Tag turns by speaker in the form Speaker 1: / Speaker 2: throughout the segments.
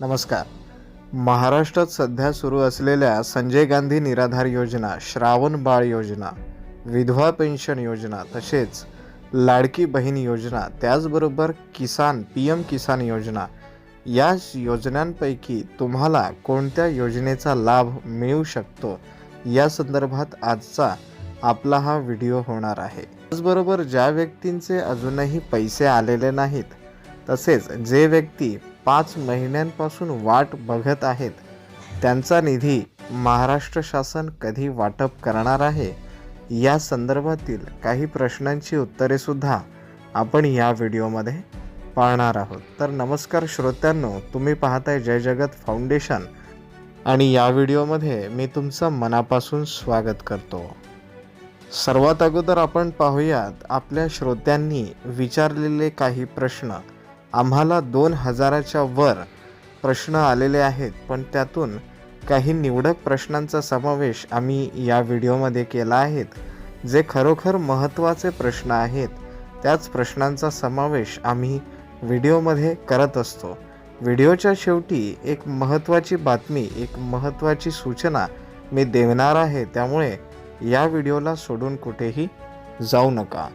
Speaker 1: नमस्कार. महाराष्ट्रात सध्या सुरू असलेल्या संजय गांधी निराधार योजना श्रावण बाळ योजना विधवा पेन्शन योजना तसेच लाडकी बहीण योजना त्याचबरोबर किसान पी एम किसान योजना या योजनांपैकी तुम्हाला कोणत्या योजनेचा लाभ मिळू शकतो? या संदर्भात आजचा आपला हा व्हिडिओ होणार आहे. त्याचबरोबर ज्या व्यक्तींचे अजूनही पैसे आलेले नाहीत तसेच जे व्यक्ती पाच महिन्यांपासून वाट बघत आहेत. त्यांचा निधी महाराष्ट्र शासन कधी वाटप करणार आहे? या संदर्भातील काही प्रश्नांची उत्तरेसुद्धा आपण या व्हिडिओमध्ये पाहणार आहोत. तर नमस्कार श्रोत्यांनो तुम्ही पाहताय जय जगत फाउंडेशन आणि या व्हिडिओमध्ये मी तुमचं मनापासून स्वागत करतो. सर्वात अगोदर आपण पाहूयात आपल्या श्रोत्यांनी विचारलेले काही प्रश्न. आम्हाला दोन हजाराच्या वर प्रश्न आलेले आहेत पण त्यातून काही निवडक प्रश्नांचा समावेश आम्ही या व्हिडिओमध्ये केला आहेत जे खरोखर महत्त्वाचे प्रश्न आहेत त्याच प्रश्नांचा समावेश आम्ही व्हिडिओमध्ये करत असतो. व्हिडिओच्या शेवटी एक महत्त्वाची बातमी एक महत्त्वाची सूचना मी देणार आहे त्यामुळे या व्हिडिओला सोडून कुठेही जाऊ नका.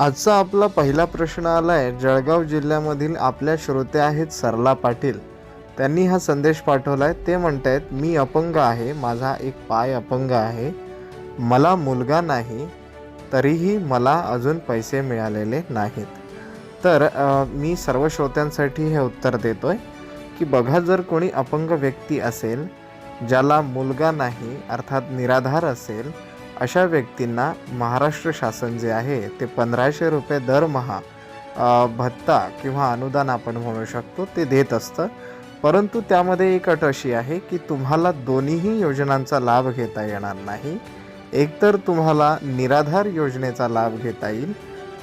Speaker 1: आजचा आपला पहिला प्रश्न आला आहे जळगाव जिल्ह्यामधील आपल्या श्रोते आहेत सरला पाटील. त्यांनी हा संदेश पाठवला आहे ते म्हणत आहेत मी अपंग आहे माझा एक पाय अपंग आहे. मला मुलगा नाही तरीही मला अजून पैसे मिळालेले नाहीत. तर मी सर्व श्रोत्यांसाठी हे उत्तर देतो आहे की बघा जर कोणी अपंग व्यक्ती असेल ज्याला मुलगा नाही अर्थात निराधार असेल अशा व्यक्तींना महाराष्ट्र शासन जे आहे ते पंधराशे रुपये दरमहा भत्ता किंवा अनुदान आपण म्हणू शकतो ते देत असतं. परंतु त्यामध्ये एक अट अशी आहे की तुम्हाला दोन्हीही योजनांचा लाभ घेता येणार नाही. एकतर तुम्हाला निराधार योजनेचा लाभ घेता येईल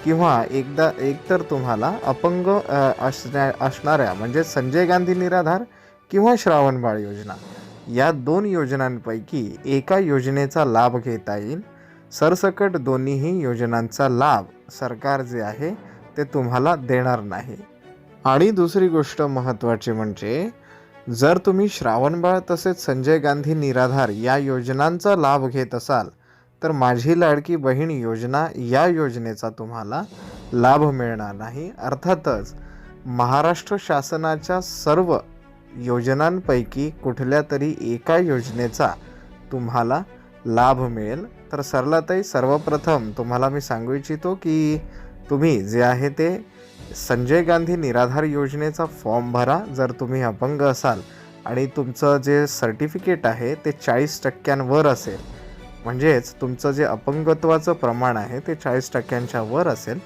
Speaker 1: किंवा एकदा एकतर तुम्हाला अपंग असण्या असणाऱ्या म्हणजे संजय गांधी निराधार किंवा श्रावणबाळ योजना. या दोन योजनांपैकी एका योजनेचा लाभ घेता येईल. सरसकट दोन्हीही योजनांचा लाभ सरकार जे आहे ते तुम्हाला देणार नाही. आणि दुसरी गोष्ट महत्त्वाची म्हणजे जर तुम्ही श्रावणबाळ तसेच संजय गांधी निराधार या योजनांचा लाभ घेत असाल तर माझी लाडकी बहीण योजना या योजनेचा तुम्हाला लाभ मिळणार नाही. अर्थातच महाराष्ट्र शासनाच्या सर्व योजनांपैकी कुठल्या तरी एका योजनेचा तुम्हाला लाभ मिळेल. तर सरलाताई सर्वप्रथम तुम्हाला मी सांगू इच्छितो की तुम्ही जे आहे ते संजय गांधी निराधार योजनेचा फॉर्म भरा. जर तुम्ही अपंग असाल आणि तुमचं जे सर्टिफिकेट आहे ते चाळीस टक्क्यांवर असेल म्हणजेच तुमचं जे अपंगत्वाचं प्रमाण आहे ते चाळीस टक्क्यांच्या वर असेल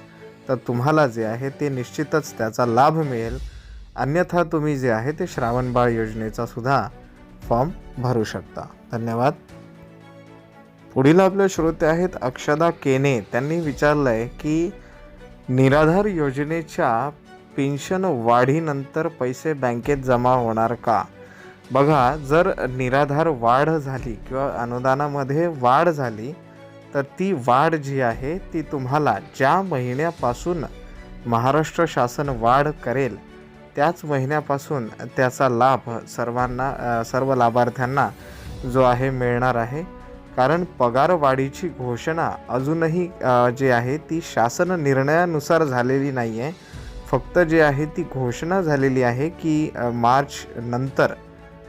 Speaker 1: तर तुम्हाला जे आहे ते निश्चितच त्याचा लाभ मिळेल. अन्यथा तुम्ही जे आहे ते श्रावणबाळ योजनेचा सुद्धा फॉर्म भरू शकता. धन्यवाद. पुढील आपले श्रोते आहेत अक्षदा केने. त्यांनी विचारलं आहे की निराधार योजनेच्या पेन्शन वाढीनंतर पैसे बँकेत जमा होणार का? बघा जर निराधार वाढ झाली किंवा अनुदानामध्ये वाढ झाली तर ती वाढ जी आहे ती तुम्हाला ज्या महिन्यापासून महाराष्ट्र शासन वाढ करेल त्याच महिन्यापासून त्याचा लाभ सर्वांना सर्व लाभार्थ्यांना जो आहे मिळणार आहे. कारण पगारवाढीची घोषणा अजूनही जी आहे ती शासन निर्णयानुसार झालेली नाही आहे फक्त जे आहे ती घोषणा झालेली आहे की मार्च नंतर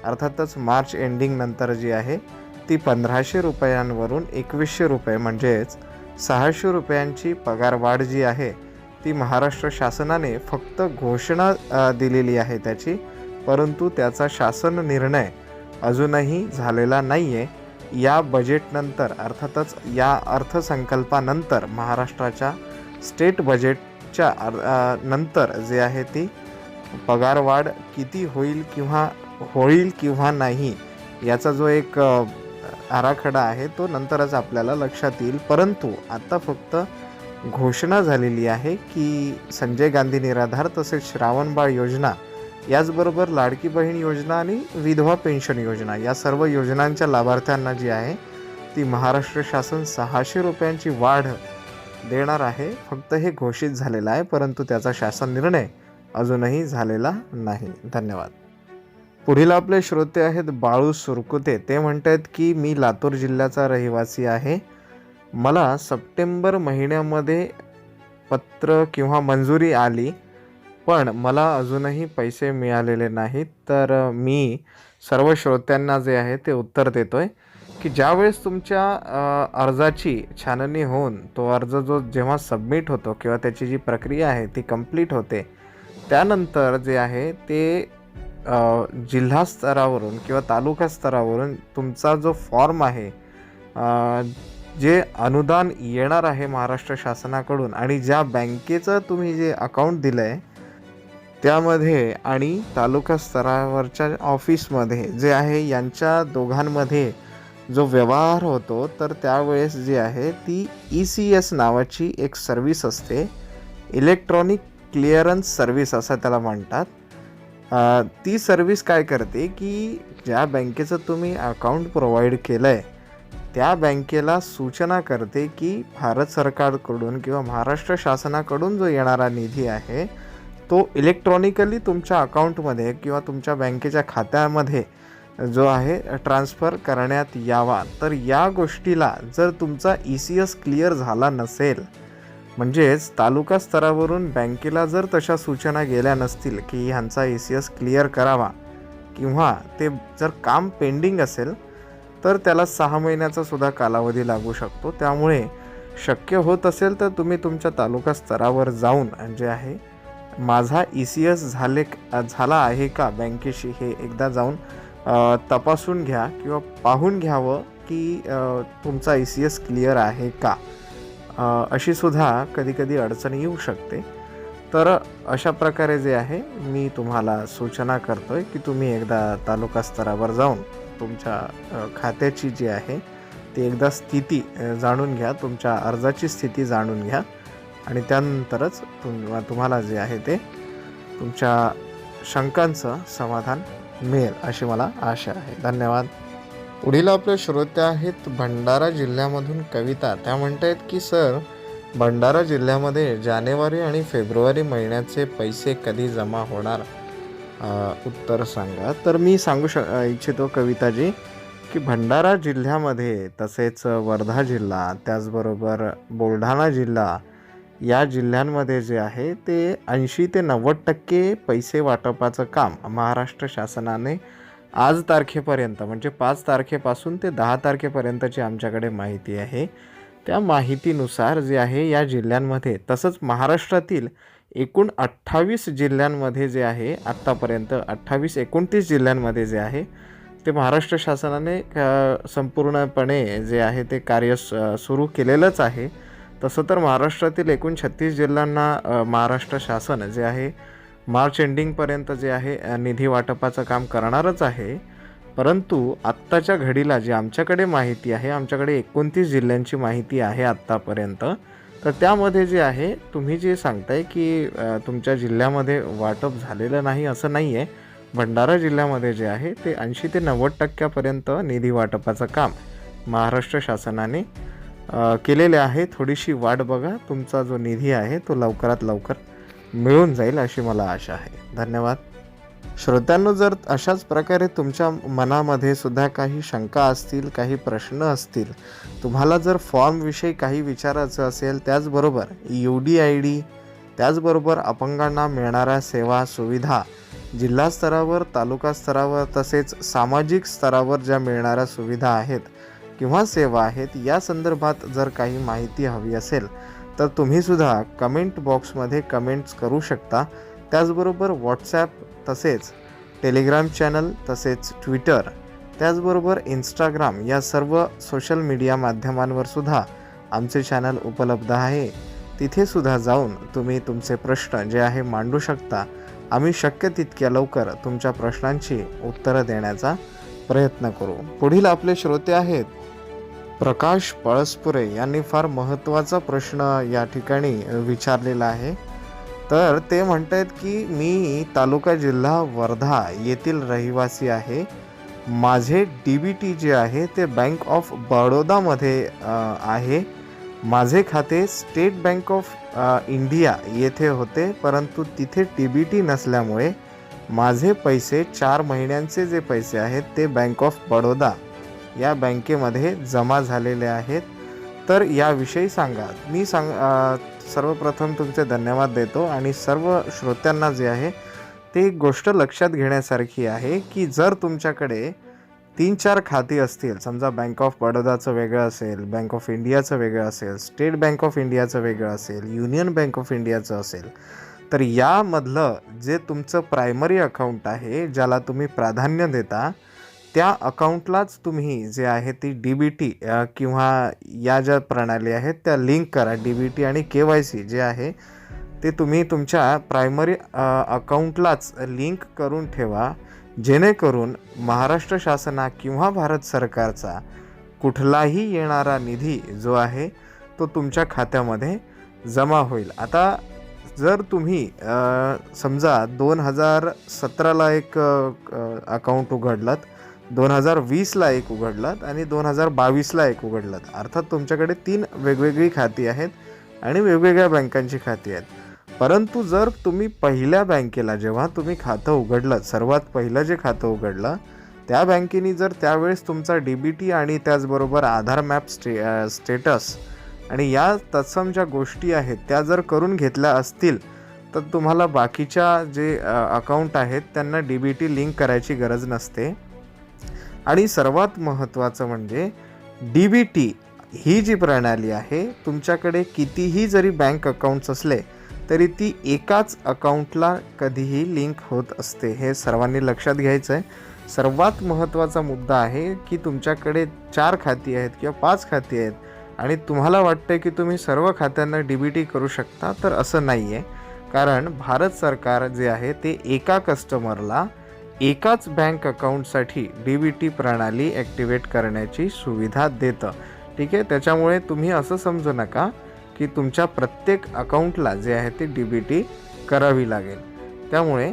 Speaker 1: अर्थातच मार्च एंडिंग नंतर जी आहे ती पंधराशे रुपयांवरून एकवीसशे रुपये म्हणजेच सहाशे रुपयांची पगारवाढ जी आहे ती महाराष्ट्र शासनाने फक्त घोषणा दिलेली आहे त्याची परंतु त्याचा शासन निर्णय अजूनही झालेला नाही आहे या बजेटनंतर अर्थातच या अर्थसंकल्पानंतर महाराष्ट्राच्या स्टेट बजेटच्या नंतर जे आहे ती पगारवाढ किती होईल किंवा होईल किंवा नाही याचा जो एक आराखडा आहे तो नंतरच आपल्याला लक्षात येईल. परंतु आता फक्त घोषणा झालेली आहे की संजय गांधी निराधार तसेच श्रावणबाळ योजना याचबरोबर लाडकी बहीण योजना आणि विधवा पेन्शन योजना या सर्व योजनांच्या लाभार्थ्यांना जी आहे ती महाराष्ट्र शासन सहाशे रुपयांची वाढ देणार आहे. फक्त हे घोषित झालेलं आहे परंतु त्याचा शासन निर्णय अजूनही झालेला नाही. धन्यवाद. पुढील आपले श्रोते आहेत बाळू सुरकुते. ते म्हणत आहेत की मी लातूर जिल्ह्याचा रहिवासी आहे. मला सप्टेंबर महिन्यामध्ये पत्र किंवा मंजुरी आली पण मला अजूनही पैसे मिळालेले नाहीत. तर मी सर्व श्रोत्यांना जे आहे ते उत्तर देतो आहे की ज्यावेळेस तुमच्या अर्जाची छाननी होऊन तो अर्ज जो जेव्हा सबमिट होतो किंवा त्याची जी प्रक्रिया आहे ती कंप्लीट होते त्यानंतर जे आहे ते जिल्हा स्तरावरून किंवा तालुका स्तरावरून तुमचा जो फॉर्म आहे जे अनुदान येणार आहे महाराष्ट्र शासनाकडून आणि ज्या बँकेचं तुम्ही जे अकाउंट दिलं आहे त्यामध्ये आणि तालुका स्तरावरच्या ऑफिसमध्ये जे आहे यांच्या दोघांमध्ये जो व्यवहार होतो तर त्यावेळेस जी आहे ती ई सी एस नावाची एक सर्विस असते. इलेक्ट्रॉनिक क्लिअरन्स सर्विस असं त्याला म्हणतात. ती सर्विस काय करते की ज्या बँकेचं तुम्ही अकाउंट प्रोव्हाइड केलं आहे त्या बँकेला सूचना करते की भारत सरकारकडून किंवा महाराष्ट्र शासनाकडून जो येणारा निधी आहे तो इलेक्ट्रॉनिकली तुमच्या अकाउंटमध्ये किंवा तुमच्या बँकेच्या खात्यामध्ये जो आहे ट्रान्स्फर करण्यात यावा. तर या गोष्टीला जर तुमचा ई सी एस क्लिअर झाला नसेल म्हणजेच तालुका स्तरावरून बँकेला जर तशा सूचना गेल्या नसतील की ह्यांचा ई सी एस क्लिअर करावा किंवा ते जर काम पेंडिंग असेल तर त्याला सहा महिन्याचा सुद्धा कालावधी लागू शकतो. त्यामुळे शक्य होत असेल तर तुम्ही तुमच्या तालुका स्तरावर जाऊन जे आहे माझा ई सी एस झाले झाला आहे का बँकेशी हे एकदा जाऊन तपासून घ्या किंवा पाहून घ्यावं की तुमचा ई सी एस क्लिअर आहे का? अशी सुद्धा कधीकधी अडचण येऊ शकते. तर अशा प्रकारे जे आहे मी तुम्हाला सूचना करतो आहे की तुम्ही एकदा तालुका स्तरावर जाऊन तुमच्या खात्याची जी आहे ती एकदा स्थिती जाणून घ्या. तुमच्या अर्जाची स्थिती जाणून घ्या. आणि त्यानंतरच तुम तुम्हाला जे आहे ते तुमच्या शंकांचं समाधान मिळेल अशी मला आशा आहे. धन्यवाद. पुढील आपले श्रोते आहेत भंडारा जिल्ह्यामधून कविता. त्या म्हणत आहेत की सर भंडारा जिल्ह्यामध्ये जानेवारी आणि फेब्रुवारी महिन्याचे पैसे कधी जमा होणार? उत्तर सांगा. तर मी सांगू श इच्छितो कविताजी की भंडारा जिल्ह्यामध्ये तसेच वर्धा जिल्हा त्याचबरोबर बुलढाणा जिल्हा या जिल्ह्यांमध्ये जे आहे ते ऐंशी ते नव्वद टक्के पैसे वाटपाचं काम महाराष्ट्र शासनाने आज तारखेपर्यंत म्हणजे पाच तारखेपासून ते दहा तारखेपर्यंतची आमच्याकडे माहिती आहे. त्या माहितीनुसार जे आहे या जिल्ह्यांमध्ये तसंच महाराष्ट्रातील एकूण अठ्ठावीस जिल्ह्यांमध्ये जे आहे आत्तापर्यंत अठ्ठावीस एकोणतीस जिल्ह्यांमध्ये जे आहे ते महाराष्ट्र शासनाने संपूर्णपणे जे आहे ते कार्य स- सुरू केलेलंच आहे. तसं तर महाराष्ट्रातील एकूण छत्तीस जिल्ह्यांना महाराष्ट्र शासन जे आहे मार्च एंडिंगपर्यंत जे आहे निधी वाटपाचं काम करणारच आहे. परंतु आत्ताच्या घडीला जी आमच्याकडे माहिती आहे आमच्याकडे एकोणतीस जिल्ह्यांची माहिती आहे आत्तापर्यंत तर त्यामध्ये जे आहे तुम्ही जे सांगताय की तुमच्या जिल्ह्यामध्ये वाटप झालेलं नाही असं नाही आहे भंडारा जिल्ह्यामध्ये जे आहे ते ऐंशी ते नव्वद टक्क्यापर्यंत निधी वाटपाचं काम महाराष्ट्र शासनाने केलेले आहे. थोडीशी वाट बघा तुमचा जो निधी आहे तो लवकरात लवकर मिळून जाईल अशी मला आशा आहे. धन्यवाद. श्रोत्यांनो जर अशाच प्रकारे तुमच्या मनामध्ये सुद्धा काही शंका असतील काही प्रश्न असतील तुम्हाला जर फॉर्मविषयी काही विचारायचं असेल त्याचबरोबर यू डी आय डी त्याचबरोबर अपंगांना मिळणाऱ्या सेवा सुविधा जिल्हा स्तरावर तालुका स्तरावर तसेच सामाजिक स्तरावर ज्या मिळणाऱ्या सुविधा आहेत किंवा सेवा आहेत या संदर्भात जर काही माहिती हवी असेल तर तुम्हीसुद्धा कमेंट बॉक्समध्ये कमेंट्स करू शकता. त्याचबरोबर व्हॉट्सॲप तसेच टेलिग्राम चॅनल तसेच ट्विटर त्याचबरोबर इंस्टाग्राम या सर्व सोशल मीडिया माध्यमांवर सुद्धा आमचे चॅनल उपलब्ध आहे. तिथेसुद्धा जाऊन तुम्ही तुमचे प्रश्न जे आहे मांडू शकता. आम्ही शक्य तितक्या लवकर तुमच्या प्रश्नांची उत्तरं देण्याचा प्रयत्न करू. पुढील आपले श्रोते आहेत प्रकाश पळसपुरे यांनी फार महत्त्वाचा प्रश्न या ठिकाणी विचारलेला आहे. तर ते म्हणत आहेत की मी तालुका जिल्हा वर्धा येथील रहिवासी आहे. माझे डी बी टी जे आहे ते बँक ऑफ बडोदामध्ये आहे. माझे खाते स्टेट बँक ऑफ इंडिया येथे होते परंतु तिथे टी बी टी नसल्यामुळे माझे पैसे चार महिन्यांचे जे पैसे आहेत ते बँक ऑफ बडोदा या बँकेमध्ये जमा झालेले आहेत. तर याविषयी सांगा. मी सांग सर्वप्रथम तुमचे धन्यवाद देतो आणि सर्व श्रोत्यांना जे आहे ते एक गोष्ट लक्षात घेण्यासारखी आहे की जर तुमच्याकडे तीन चार खाती असतील समजा बँक ऑफ बडोदाचं वेगळं असेल बँक ऑफ इंडियाचं वेगळं असेल स्टेट बँक ऑफ इंडियाचं वेगळं असेल युनियन बँक ऑफ इंडियाचं असेल तर यामधलं जे तुमचं प्रायमरी अकाउंट आहे ज्याला तुम्ही प्राधान्य देता त्या अकाउंटलाच तुम्ही जे आहे ती डी बी टी किंवा या ज्या प्रणाली आहेत त्या लिंक करा. डी बी टी आणि के वाय सी जे आहे ते तुम्ही तुमच्या प्रायमरी अकाउंटलाच लिंक करून ठेवा. जेणेकरून महाराष्ट्र शासना किंवा भारत सरकारचा कुठलाही येणारा निधी जो आहे तो तुमच्या खात्यामध्ये जमा होईल. आता जर तुम्ही समजा दोन हजार सतराला एक अकाउंट उघडलात दोन हजार वीसला एक उघडलात आणि दोन हजार बावीसला एक उघडलात. अर्थात तुमच्याकडे तीन वेगवेगळी खाती आहेत आणि वेगवेगळ्या बँकांची खाती आहेत. परंतु जर तुम्ही पहिल्या बँकेला जेव्हा तुम्ही खातं उघडलं सर्वात पहिलं जे खातं उघडलं त्या बँकेने जर त्यावेळेस तुमचा डी बी टी आणि त्याचबरोबर आधार मॅप स्टे स्टेटस आणि या तत्सम ज्या गोष्टी आहेत त्या जर करून घेतल्या असतील तर तुम्हाला बाकीच्या जे अकाउंट आहेत त्यांना डी बी टी लिंक करायची गरज नसते. आणि सर्वात महत्त्वाचं म्हणजे डी बी टी ही जी प्रणाली आहे तुमच्याकडे कितीही जरी बँक अकाउंट्स असले तरी ती एकाच अकाउंटला कधीही लिंक होत असते हे सर्वांनी लक्षात घ्यायचं आहे सर्वात महत्त्वाचा मुद्दा आहे की तुमच्याकडे चार खाती आहेत किंवा पाच खाती आहेत आणि तुम्हाला वाटतं की तुम्ही सर्व खात्यांना डी बी टी करू शकता तर असं नाही आहे कारण भारत सरकार जे आहे ते एका कस्टमरला एकाच बँक अकाउंटसाठी डी बी टी प्रणाली ॲक्टिवेट करण्याची सुविधा देतं. ठीक आहे? त्याच्यामुळे तुम्ही असं समजू नका की तुमच्या प्रत्येक अकाउंटला जे आहे ते डी बी टी करावी लागेल. त्यामुळे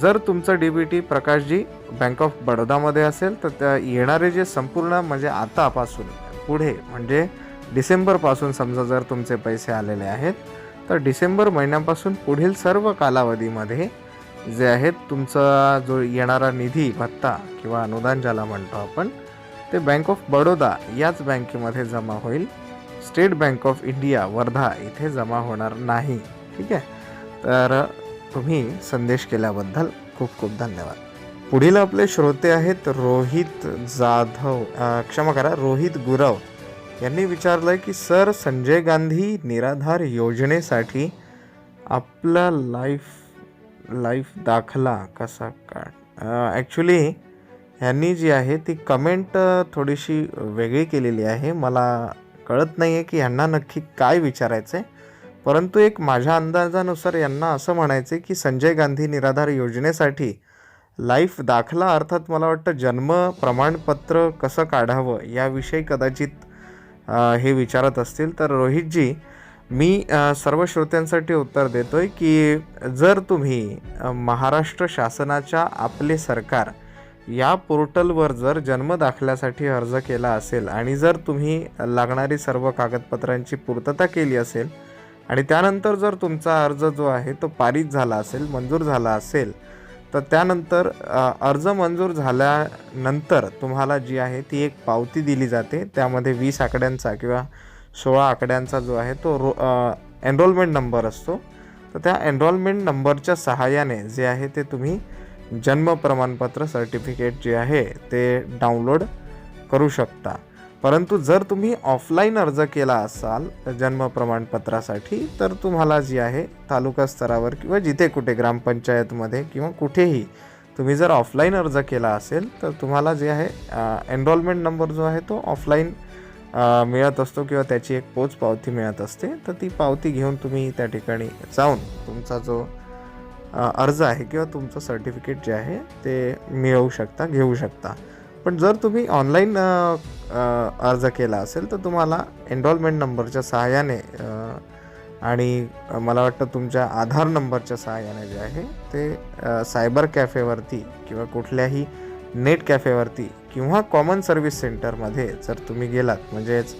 Speaker 1: जर तुमचं D B T Prakashji bank of बडोदामध्ये असेल तर त्या येणारे जे संपूर्ण म्हणजे आतापासून पुढे म्हणजे डिसेंबरपासून समजा जर तुमचे पैसे आलेले आहेत तर डिसेंबर महिन्यापासून पुढील सर्व कालावधीमध्ये जे आहेत तुमचा जो येणारा निधी भत्ता किंवा अनुदान ज्याला म्हणतो आपण ते बँक ऑफ बडोदा याच बँकेमध्ये जमा होईल. State Bank of India Wardha इथे जमा होणार नाही. ठीक आहे? तर तुम्ही संदेश केल्याबद्दल खूप खूप धन्यवाद. पुढील आपले श्रोते आहेत रोहित जाधव. क्षमा करा रोहित गुरव. यांनी विचारलं की सर संजय गांधी निराधार योजनेसाठी आपला लाईफ लाईफ दाखला कसा काढ ॲक्च्युली ह्यांनी जी आहे ती कमेंट थोडीशी वेगळी केलेली आहे. मला कळत नाही आहे की ह्यांना नक्की काय विचारायचं आहे परंतु एक माझ्या अंदाजानुसार यांना असं म्हणायचं आहे की संजय गांधी निराधार योजनेसाठी लाईफ दाखला अर्थात मला वाटतं जन्म प्रमाणपत्र कसं काढावं याविषयी कदाचित हे विचारत असतील. तर रोहितजी मी सर्व श्रोत्यांसाठी उत्तर देतोय की जर तुम्ही महाराष्ट्र शासनाच्या आपले सरकार या पोर्टलवर जर जन्म दाखल्यासाठी अर्ज केला असेल आणि जर तुम्ही लागणारी सर्व कागदपत्रांची पूर्तता केली असेल आणि त्यानंतर जर तुमचा अर्ज जो आहे तो पारित झाला असेल मंजूर झाला असेल तर त्यानंतर अर्ज मंजूर झाल्यानंतर तुम्हाला जी आहे ती एक पावती दिली जाते. त्यामध्ये वीस आकड्यांचा किंवा सोळा आकड्यांचा जो आहे तो रो एनरोलमेंट नंबर असतो. तर त्या एनरोलमेंट नंबरच्या सहाय्याने जे आहे ते तुम्ही जन्म प्रमाणपत्र सर्टिफिकेट जे आहे ते डाउनलोड करू शकता. परंतु जर तुम्ही ऑफलाईन अर्ज केला असाल जन्म प्रमाणपत्रासाठी तर तुम्हाला जी आहे तालुका स्तरावर किंवा जिथे कुठे ग्रामपंचायतमध्ये किंवा कुठेही तुम्ही जर ऑफलाईन अर्ज केला असेल तर तुम्हाला जे आहे एनरोलमेंट नंबर जो आहे तो ऑफलाईन मिळत असतो किंवा त्याची एक पोच पावती मिळत असते तर ती पावती घेऊन तुम्ही त्या ठिकाणी जाऊन तुमचा जो अर्ज आहे किंवा तुमचं सर्टिफिकेट जे आहे ते मिळवू शकता घेऊ शकता. पण जर तुम्ही ऑनलाईन अर्ज केला असेल तर तुम्हाला एनरोलमेंट नंबरच्या सहाय्याने आणि मला वाटतं तुमच्या आधार नंबरच्या सहाय्याने जे आहे ते सायबर कॅफेवरती किंवा कुठल्याही नेट कॅफेवरती किंवा कॉमन सर्व्हिस सेंटरमध्ये जर तुम्ही गेलात म्हणजेच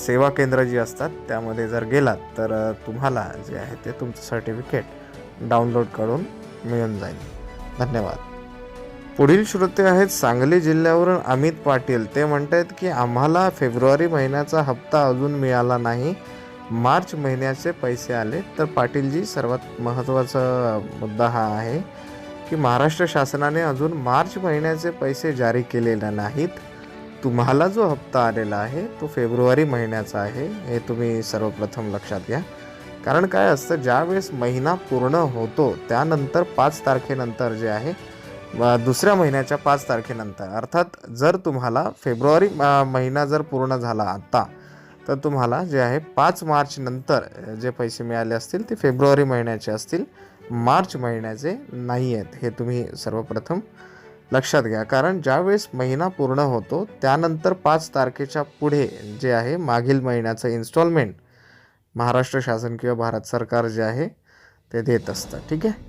Speaker 1: सेवा केंद्र जी असतात त्यामध्ये जर गेलात तर तुम्हाला जे आहे ते तुमचं सर्टिफिकेट डाउनलोड करून मिळून जाईल. धन्यवाद. पुढील श्रोते आहेत सांगली जिल्ह्यावरून अमित पाटील. ते म्हणत आहेत की आम्हाला फेब्रुवारी महिन्याचा हप्ता अजून मिळाला नाही. मार्च महिन्याचे पैसे आले. तर पाटीलजी सर्वात महत्त्वाचा मुद्दा हा आहे की महाराष्ट्र शासनाने अजून मार्च महिन्याचे पैसे जारी केलेले नाहीत. तुम्हाला जो हप्ता आलेला आहे तो फेब्रुवारी महिन्याचा आहे. हे तुम्ही सर्वप्रथम लक्षात घ्या. कारण काय असतं ज्यावेळेस महिना पूर्ण होतो त्यानंतर पाच तारखेनंतर जे आहे दुसऱ्या महिन्याच्या पाच तारखेनंतर. अर्थात जर तुम्हाला फेब्रुवारी महिना जर पूर्ण झाला आत्ता तर तुम्हाला जे आहे पाच मार्चनंतर जे पैसे मिळाले असतील ते फेब्रुवारी महिन्याचे असतील. मार्च महिन्याचे नाही आहेत हे तुम्ही सर्वप्रथम लक्षात घ्या. कारण ज्यावेळेस महिना पूर्ण होतो त्यानंतर पाच तारखेच्या पुढे जे आहे मागील महिन्याचं इन्स्टॉलमेंट महाराष्ट्र शासन किंवा भारत सरकार जे आहे ते देत असतं. ठीक आहे?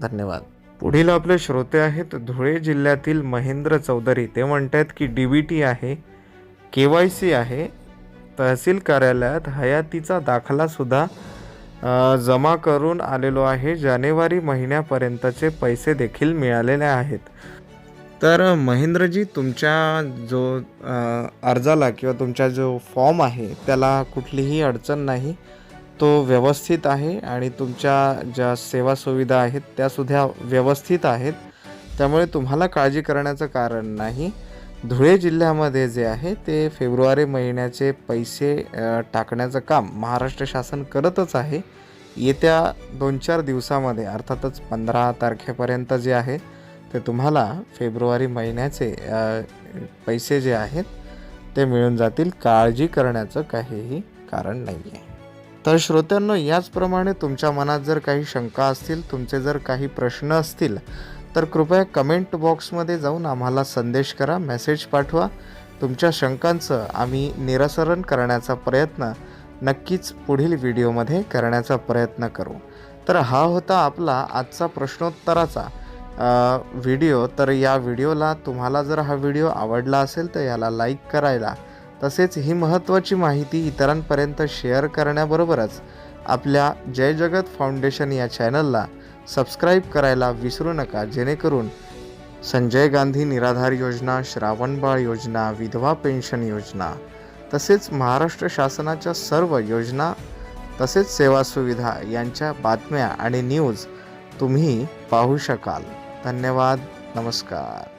Speaker 1: धन्यवाद. पुढील आपले श्रोते आहेत धुळे जिल्ह्यातील महेंद्र चौधरी. ते म्हणत आहेत की डी बी टी आहे के वाय सी आहे तहसील कार्यालयात हयातीचा दाखलासुद्धा जमा करून आलेलो आहे. जानेवारी महिन्यापर्यंतचे पैसे देखील मिळालेले आहेत. तर महेंद्रजी तुमच्या जो अर्जाला किंवा तुमचा जो फॉर्म आहे त्याला कुठलीही अडचण नाही. तो व्यवस्थित आहे आणि तुमच्या ज्या सेवा सुविधा आहेत त्यासुद्धा व्यवस्थित आहेत. त्यामुळे तुम्हाला काळजी करण्याचं कारण नाही. धुळे जिल्ह्यामध्ये जे आहे ते फेब्रुवारी महिन्याचे पैसे टाकण्याचं काम महाराष्ट्र शासन करतच आहे. येत्या दोन चार दिवसामध्ये अर्थातच पंधरा तारखेपर्यंत जे आहे ते तुम्हाला फेब्रुवारी महिन्याचे पैसे जे आहेत ते मिळून जातील. काळजी करण्याचं काहीही कारण नाही आहे तर श्रोत्यांनो याचप्रमाणे तुमच्या मनात जर काही शंका असतील तुमचे जर काही प्रश्न असतील तर कृपया कमेंट बॉक्समध्ये जाऊन आम्हाला संदेश करा मेसेज पाठवा. तुमच्या शंकांचं आम्ही निरासरण करण्याचा प्रयत्न नक्कीच पुढील व्हिडिओमध्ये करण्याचा प्रयत्न करू. तर हा होता आपला आजचा प्रश्नोत्तराचा व्हिडिओ. तर या व्हिडिओला तुम्हाला जर हा व्हिडिओ आवडला असेल तर याला लाईक करायला. तसेच ही महत्त्वाची माहिती इतरांपर्यंत शेअर करण्याबरोबरच आपल्या जय जगत फाउंडेशन या चॅनलला सबस्क्राईब करायला विसरू नका. जेणेकरून संजय गांधी निराधार योजना श्रावणबाळ योजना विधवा पेन्शन योजना तसेच महाराष्ट्र शासनाच्या सर्व योजना तसेच सेवा सुविधा यांच्या बातम्या आणि न्यूज तुम्ही पाहू शकाल. धन्यवाद. नमस्कार.